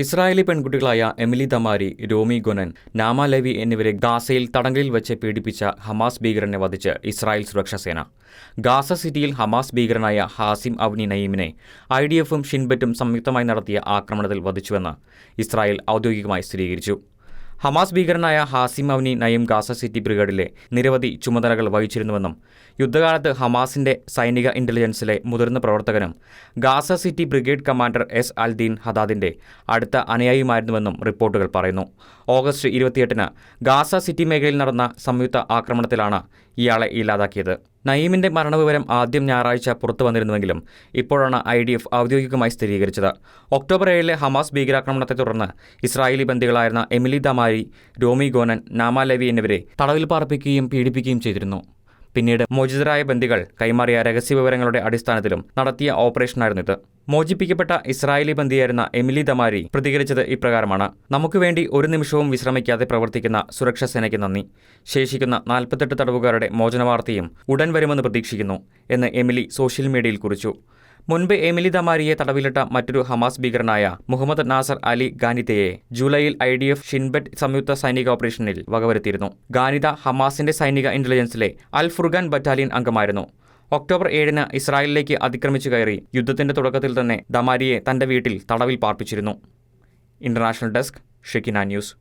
Israeli പെൺകുട്ടികളായ Emily ദമാരി രോമി ഗൊനൻ നാമ ലവി എന്നിവരെ ഗാസയിൽ തടങ്കലിൽ വെച്ച് പീഡിപ്പിച്ച ഹമാസ് ഭീകരനെ വധിച്ച് ഇസ്രായേൽ സുരക്ഷാസേന. ഗാസ സിറ്റിയിൽ ഹമാസ് ഭീകരനായ ഹാസിം അവനി നയീമിനെ ഐ ഡി എഫും ഷിൻബറ്റും സംയുക്തമായി നടത്തിയ ആക്രമണത്തിൽ വധിച്ചുവെന്ന് ഇസ്രായേൽ ഔദ്യോഗികമായി സ്ഥിരീകരിച്ചു. ഹമാസ് ഭീകരനായ Hasim Avani Naeem Gaza city ബ്രിഗേഡിലെ നിരവധി ചുമതലകൾ വഹിച്ചിരുന്നുവെന്നും യുദ്ധകാലത്ത് ഹമാസിന്റെ സൈനിക ഇന്റലിജൻസിലെ മുതിർന്ന പ്രവർത്തകനും Gaza city brigade commander Izz Aldin ഹദാദിന്റെ അടുത്ത അനുയായിയുമായിരുന്നുവെന്നും റിപ്പോർട്ടുകൾ പറയുന്നു. ഓഗസ്റ്റ് ഇരുപത്തിയെട്ടിന് ഗാസ സിറ്റി മേഖലയിൽ നടന്ന സംയുക്ത ആക്രമണത്തിലാണ് ഇയാളെ ഇല്ലാതാക്കിയത്. നയീമിന്റെ മരണവിവരം ആദ്യം ഞായറാഴ്ച പുറത്തു വന്നിരുന്നുവെങ്കിലും ഇപ്പോഴാണ് ഐ ഡി എഫ് ഔദ്യോഗികമായി സ്ഥിരീകരിച്ചത്. ഒക്ടോബർ ഏഴിലെ ഹമാസ് ഭീകരാക്രമണത്തെ തുടർന്ന് ഇസ്രായേലി ബന്ദികളായിരുന്ന എമിലി ദമാരി രോമി ഗോനൻ നാമ ലവി എന്നിവരെ തടവിൽ പാർപ്പിക്കുകയും പീഡിപ്പിക്കുകയും ചെയ്തിരുന്നു. പിന്നീട് മോചിതരായ ബന്ദികൾ കൈമാറിയ രഹസ്യ വിവരങ്ങളുടെ അടിസ്ഥാനത്തിലും നടത്തിയ ഓപ്പറേഷനായിരുന്നു ഇത്. മോചിപ്പിക്കപ്പെട്ട ഇസ്രായേലി ബന്ദിയായിരുന്ന എമിലി ദമാരി പ്രതികരിച്ചത് ഇപ്രകാരമാണ്. നമുക്ക് വേണ്ടി ഒരു നിമിഷവും വിശ്രമിക്കാതെ പ്രവർത്തിക്കുന്ന സുരക്ഷാ സേനയ്ക്ക് നന്ദി. ശേഷിക്കുന്ന നാൽപ്പത്തെട്ട് തടവുകാരുടെ മോചനവാർത്തയും ഉടൻ വരുമെന്ന് പ്രതീക്ഷിക്കുന്നു എന്ന് എമിലി സോഷ്യൽ മീഡിയയിൽ കുറിച്ചു. മുൻപ് എമിലി ദമാരിയെ തടവിലിട്ട മറ്റൊരു ഹമാസ് ഭീകരനായ മുഹമ്മദ് നാസർ അലി ഗാനിതയെ ജൂലൈയിൽ ഐ ഡി എഫ് ഷിൻബെറ്റ് സംയുക്ത സൈനിക ഓപ്പറേഷനിൽ വകവരുത്തിയിരുന്നു. ഗാനിത ഹമാസിന്റെ സൈനിക ഇന്റലിജൻസിലെ അൽ ബറ്റാലിയൻ അംഗമായിരുന്നു. ഒക്ടോബർ ഏഴിന് ഇസ്രായേലിലേക്ക് അതിക്രമിച്ചു കയറി യുദ്ധത്തിന്റെ തുടക്കത്തിൽ തന്നെ ദമാരിയെ തന്റെ വീട്ടിൽ തടവിൽ പാർപ്പിച്ചിരുന്നു. International desk Shekinah news.